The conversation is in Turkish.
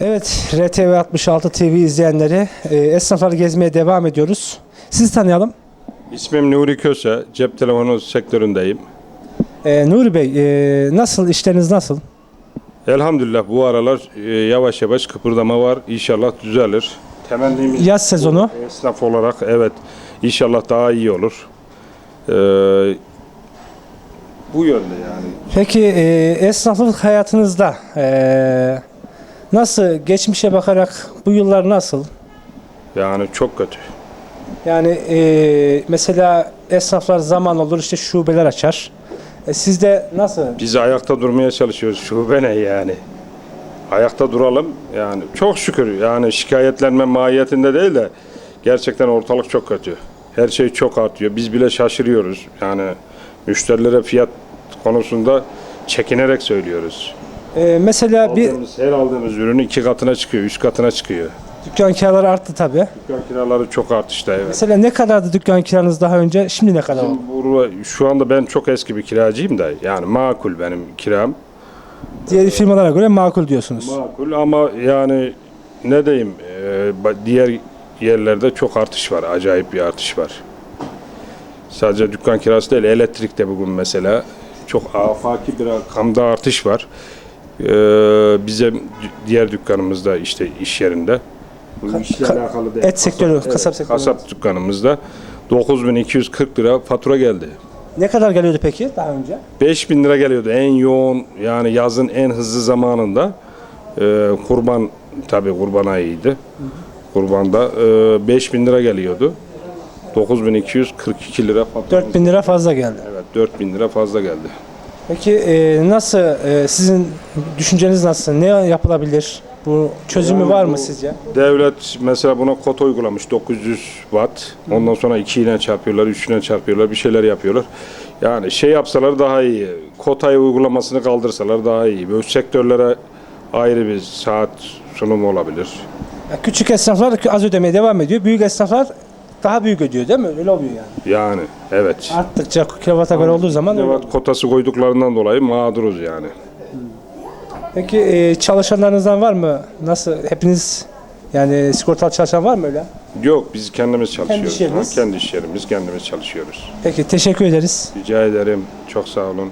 Evet, RTV 66 TV izleyenleri, e, esnafları gezmeye devam ediyoruz. Sizi tanıyalım. İsmim Nuri Köse, cep telefonu sektöründeyim. E, Nuri Bey, e, nasıl, işleriniz nasıl? Elhamdülillah bu aralar e, yavaş yavaş kıpırdama var. İnşallah düzelir. Temennimiz Yaz sezonu. esnaf olarak evet inşallah daha iyi olur. Ee, bu yönde yani. Peki e, esnaflık hayatınızda e, nasıl, geçmişe bakarak bu yıllar nasıl? Yani çok kötü. Yani e, mesela esnaflar zaman olur işte şubeler açar. E, sizde nasıl? Biz ayakta durmaya çalışıyoruz. Şube ne yani? Ayakta duralım. Yani çok şükür yani şikayetlenme mahiyetinde değil de gerçekten ortalık çok kötü. Her şey çok artıyor. Biz bile şaşırıyoruz. Yani müşterilere fiyat konusunda çekinerek söylüyoruz. E, mesela bir Aldığımız, her aldığımız ürün iki katına çıkıyor, üç katına çıkıyor. dükkan kiraları arttı tabii. Dükkan kiraları çok artışta evet. Mesela ne kadardı dükkan kiranız daha önce? Şimdi ne kadar oldu? Burada- Şu anda ben çok eski bir kiracıyım da yani makul benim kiram. Diğer firmalara göre makul diyorsunuz. Makul ama yani ne diyeyim e, ba- diğer yerlerde çok artış var. Acayip bir artış var. Sadece dükkan kirası değil elektrikte bugün mesela çok afaki bir rakamda artış var. E, bize diğer dükkanımızda işte iş yerinde bu işle alakalı değil. et sektörü, kasap sektörü. Kasap dükkanımızda 9240 lira fatura geldi. Ne kadar geliyordu peki daha önce? 5000 lira geliyordu en yoğun yani yazın en hızlı zamanında. Ee, kurban tabi kurban ayıydı. Kurbanda e, 5000 lira geliyordu. 9242 lira fatura. 4000 lira fazla geldi. Evet 4000 lira fazla geldi. Peki e, nasıl, e, sizin düşünceniz nasıl? Ne yapılabilir? Bu çözümü Yani var mı bu- sizce? Devlet mesela buna kota uygulamış 900 watt. Ondan sonra 2 ile çarpıyorlar, 3 ile çarpıyorlar, bir şeyler yapıyorlar. Yani şey yapsalar daha iyi. Kotayı uygulamasını kaldırsalar daha iyi. Böyle sektörlere ayrı bir saat sunumu olabilir. Ya Küçük esnaflar az ödemeye devam ediyor. Büyük esnaflar daha büyük ödüyor değil mi? Öyle oluyor yani. Yani evet. Arttıkça kilovata göre olduğu zaman öyle kotası koyduklarından dolayı mağduruz yani. Peki e, çalışanlarınızdan var mı? Nasıl? Hepiniz yani sigortalı çalışan var mı öyle? Yok biz kendimiz çalışıyoruz. iş yeriniz? Ha, kendi iş yerimiz kendimiz çalışıyoruz. Peki teşekkür ederiz. Rica ederim. Çok sağ olun.